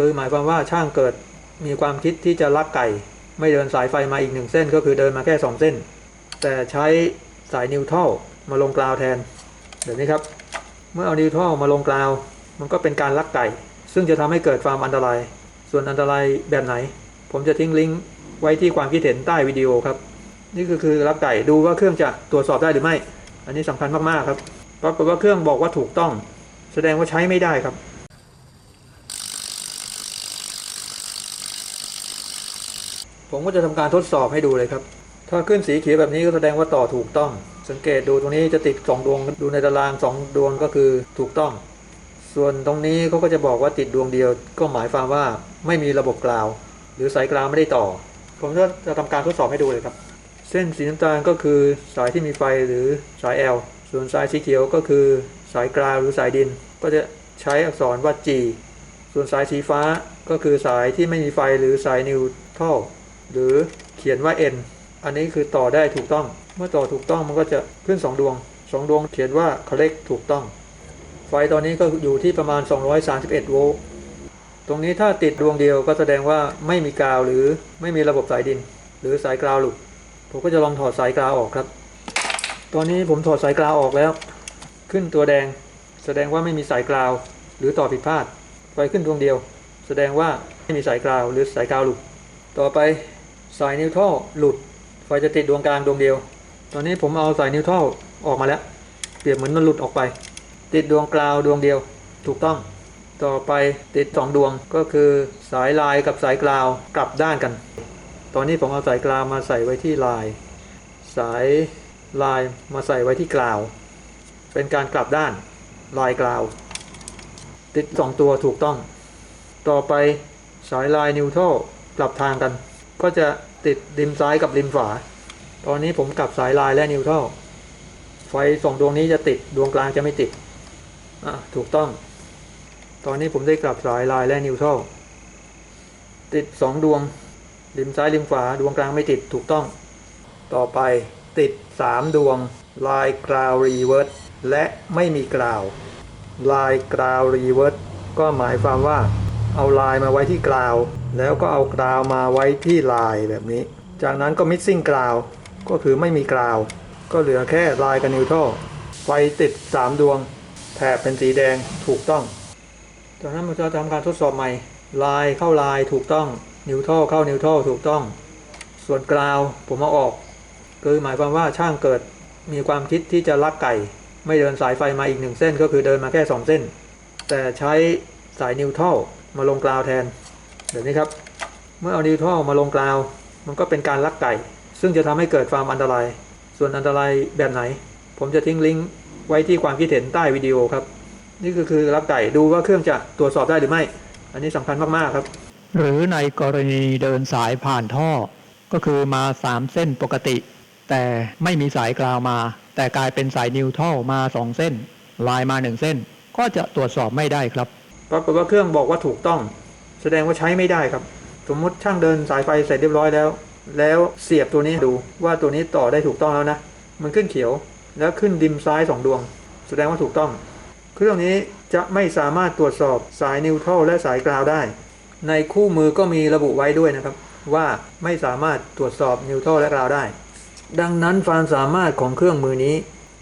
คือหมายความว่าช่างเกิดมีความคิดที่จะลักไก่ ไม่เดินสายไฟมาอีกหนึ่งเส้น ก็คือเดินมาแค่ 2 เส้น แต่ใช้สายนิวทัลมาลงกราวแทนแบบนี้ครับ เมื่อเอานิวทัลมาลงกราว มันก็เป็นการลักไก่ ซึ่งจะทำให้เกิดความอันตราย ส่วนอันตรายแบบไหน ผมจะทิ้งลิงก์ไว้ที่ความคิดเห็นใต้วิดีโอครับ นี่ก็คือลักไก่ดูว่าเครื่องจะตรวจสอบได้หรือไม่ อันนี้สำคัญมากๆครับปรากฏว่าเครื่องบอกว่าถูกต้อง แสดงว่าใช้ไม่ได้ครับ ผมก็จะทำการทดสอบให้ดูเลยครับ ถ้าขึ้นสีเขียวแบบนี้ก็แสดงว่าต่อถูกต้อง สังเกตดูตรงนี้จะติดสองดวงดูในตารางสองดวงก็คือถูกต้อง ส่วนตรงนี้เขาก็จะบอกว่าติดดวงเดียว ก็หมายความว่าไม่มีระบบกราว หรือสายกราวไม่ได้ต่อ ผมก็จะทำการทดสอบให้ดูเลยครับ เส้นสีน้ำตาลก็คือสายที่มีไฟหรือสาย L ส่วนสายสีเขียวก็คือสายกราวหรือสายดิน ก็จะใช้อักษรว่า G ส่วนสายสีฟ้าก็คือสายที่ไม่มีไฟหรือสายนิวทรัล หรือเขียนว่า N อันนี้คือต่อได้ถูกต้อง เมื่อต่อถูกต้องมันก็จะขึ้น 2 ดวง 2 ดวงเขียนว่า correct ถูกต้อง ไฟตอนนี้ก็อยู่ที่ประมาณ 231 โวลต์ตรงนี้ถ้าติดดวงเดียวก็แสดงว่าไม่มีกาวหรือไม่มีระบบสายดิน หรือสายกราวหลุดผมก็จะลองถอดสายกราวออกครับ ตอนนี้ผมถอดสายกราวออกแล้ว ขึ้นตัวแดง แสดงว่าไม่มีสายกราวหรือต่อผิดพลาด ไฟขึ้นดวงเดียว แสดงว่าไม่มีสายกราวหรือสายกราวหลุดต่อไป สายนิวทรัลหลุดไฟจะติดดวงกลางดวงเดียว ตอนนี้ผมเอาสายนิวทรัลออกมาแล้ว เปรียบเหมือนมันหลุดออกไป ติดดวงกราวดวงเดียว ถูกต้อง ต่อไปติดสองดวงก็คือสายลายกับสายกราวกลับด้านกัน ตอนนี้ผมเอาสายกราวมาใส่ไว้ที่ลาย สายลายมาใส่ไว้ที่กราว เป็นการกลับด้านลายกราว ติดสองตัวถูกต้อง ต่อไปสายลายนิวโตรกลับทางกัน ก็จะ ติดริมซ้ายกับริมขวาตอนนี้ผมกลับสายลายและนิวโตรไฟสองดวงนี้จะติดดวงกลางจะไม่ติดอะถูกต้อง ตอนนี้ผมได้กลับสายลายและนิวโตรติดสองดวง ริมซ้ายริมขวาดวงกลางไม่ติดถูกต้อง ต่อไปติด3ดวงลายกราวรีเวิร์สและไม่มีกราวลายกราวรีเวิร์สก็หมายความว่า เอาลายมาไว้ที่กราว แล้วก็เอากราวมาไว้ที่ลายแบบนี้ จากนั้นก็มิดซิ่งกราวก็คือไม่มีกราว ก็เหลือแค่ลายกับนิวโตรไฟติด 3 ดวง แถบเป็นสีแดงถูกต้อง จากนั้นมันจะทำการทดสอบใหม่ ลายเข้าลายถูกต้อง นิวโตรเข้านิวโตรถูกต้อง ส่วนกราวผมเอาออก คือหมายความว่าช่างเกิดมีความคิดที่จะลักไก่ ไม่เดินสายไฟมาอีกหนึ่งเส้น ก็คือเดินมาแค่ 2 เส้น แต่ใช้สายนิวทรัล มาลงกราวแทนแบบนี้ครับ เมื่อเอานิวทรัลมาลงกราว มันก็เป็นการลักไก่ ซึ่งจะทำให้เกิดความอันตราย ส่วนอันตรายแบบไหน ผมจะทิ้งลิงก์ไว้ที่ความคิดเห็นใต้วิดีโอครับ นี่ก็คือลักไก่ดูว่าเครื่องจะตรวจสอบได้หรือไม่ อันนี้สำคัญมากๆครับ หรือในกรณีเดินสายผ่านท่อ ก็คือมา3เส้นปกติ แต่ไม่มีสายกราวมา แต่กลายเป็นสายนิวทรัลมา2เส้น ลายมา1เส้น ก็จะตรวจสอบไม่ได้ครับ ปรากฏว่าเครื่องบอกว่าถูกต้อง แสดงว่าใช้ไม่ได้ครับ สมมติช่างเดินสายไฟเสร็จเรียบร้อยแล้ว แล้วเสียบตัวนี้ดูว่าตัวนี้ต่อได้ถูกต้องแล้วนะ มันขึ้นเขียวแล้วขึ้นดิมซ้ายสองดวง แสดงว่าถูกต้อง เครื่องนี้จะไม่สามารถตรวจสอบสายนิวทรัลและสายกราวได้ ในคู่มือก็มีระบุไว้ด้วยนะครับ ว่าไม่สามารถตรวจสอบนิวทรัลและกราวได้ ดังนั้นความสามารถของเครื่องมือนี้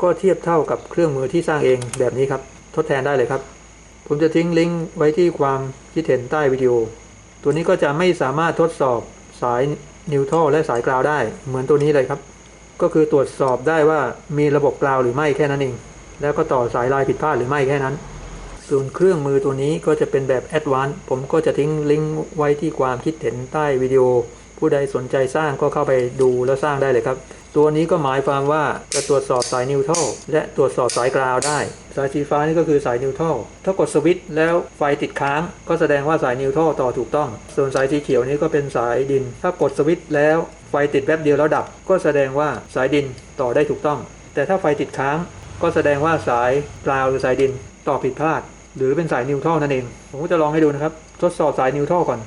ก็เทียบเท่ากับเครื่องมือที่สร้างเองแบบนี้ครับ ทดแทนได้เลยครับ ผมจะทิ้งลิงก์ไว้ที่ความคิดเห็นใต้วิดีโอ ตัวนี้ก็จะไม่สามารถทดสอบสายนิวทรัลและสายกราวได้ เหมือนตัวนี้เลยครับ ก็คือตรวจสอบได้ว่ามีระบบกราวหรือไม่แค่นั้นเอง แล้วก็ต่อสายลายผิดพลาดหรือไม่แค่นั้น ส่วนเครื่องมือตัวนี้ก็จะเป็นแบบแอดวานซ์ผมก็จะทิ้งลิงก์ไว้ที่ความคิดเห็นใต้วิดีโอ ผู้ใดสนใจสร้างก็เข้าไปดูแล้วสร้างได้เลยครับ ตัวนี้ก็หมายความว่าจะตรวจสอบสายนิวทรัลและตรวจสอบสายกราวได้ สายสีฟ้านี่ก็คือสายนิวทรัลถ้ากดสวิตช์แล้วไฟติดค้าง ก็แสดงว่าสายนิวทรัลต่อถูกต้อง ส่วนสายสีเขียวนี้ก็เป็นสายดิน ถ้ากดสวิตช์แล้วไฟติดแป๊บเดียวแล้วดับ ก็แสดงว่าสายดินต่อได้ถูกต้อง แต่ถ้าไฟติดค้าง ก็แสดงว่าสายกราวหรือสายดินต่อผิดพลาด หรือเป็นสายนิวทรัลนั่นเอง ผมก็จะลองให้ดูนะครับ ทดสอบสายนิวทรัลก่อน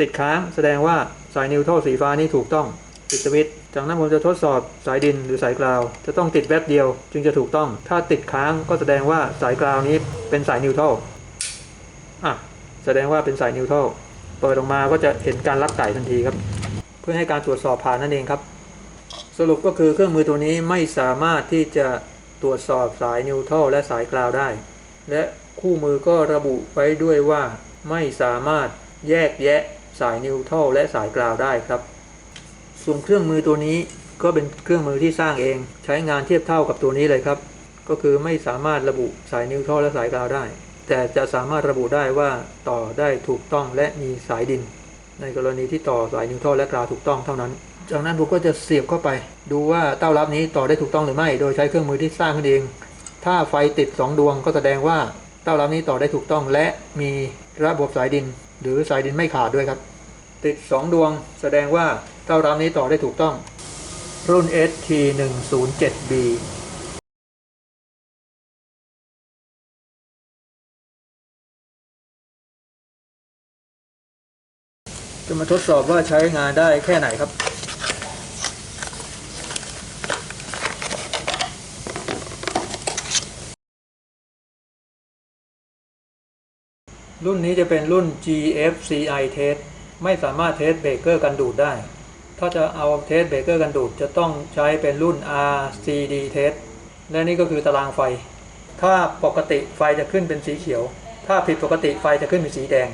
ติดค้างแสดงว่าสายนิวทรัลสีฟ้านี้ถูกต้องปิดสวิตช์ จากนั้นผมจะทดสอบสายดินหรือสายกราว จะต้องติดแวบเดียวจึงจะถูกต้อง ถ้าติดค้างก็แสดงว่าสายกราวนี้เป็นสายนิวทรัลอะแสดงว่าเป็นสายนิวโตรเปิดออกมาก็จะเห็นการลักไก่ทันทีครับ เพื่อให้การตรวจสอบผ่านนั่นเองครับ สรุปก็คือเครื่องมือตัวนี้ไม่สามารถที่จะตรวจสอบสายนิวโตรและสายกราวได้ และคู่มือก็ระบุไว้ด้วยว่าไม่สามารถแยกแยะสายนิวโตรและสายกราวได้ครับ ส่วนเครื่องมือตัวนี้ก็เป็นเครื่องมือที่สร้างเอง ใช้งานเทียบเท่ากับตัวนี้เลยครับ ก็คือไม่สามารถระบุสายนิวโตรและสายกาวได้ แต่จะสามารถระบุได้ว่าต่อได้ถูกต้องและมีสายดิน ในกรณีที่ต่อสายนิวโตรและกาวถูกต้องเท่านั้น จากนั้นผมก็จะเสียบเข้าไป ดูว่าเต้ารับนี้ต่อได้ถูกต้องหรือไม่ โดยใช้เครื่องมือที่สร้างขึ้นเอง ถ้าไฟติด 2 ดวงก็แสดงว่าเต้ารับนี้ต่อได้ถูกต้องและมีระบบสายดิน หรือสายดินไม่ขาดด้วยครับ ติด 2 ดวง แสดงว่าเต้ารับนี้ต่อได้ถูกต้อง รุ่น ST 1 0 7 B จะมาทดสอบว่าใช้งานได้แค่ไหนครับ รุ่นนี้จะเป็นรุ่น GFCI test ไม่สามารถเทสเบรกเกอร์กันดูดได้ ถ้าจะเอาเทสเบรกเกอร์กันดูดจะต้องใช้เป็นรุ่น RCD test และนี่ก็คือตารางไฟ ถ้าปกติไฟจะขึ้นเป็นสีเขียว ถ้าผิดปกติไฟจะขึ้นเป็นสีแดง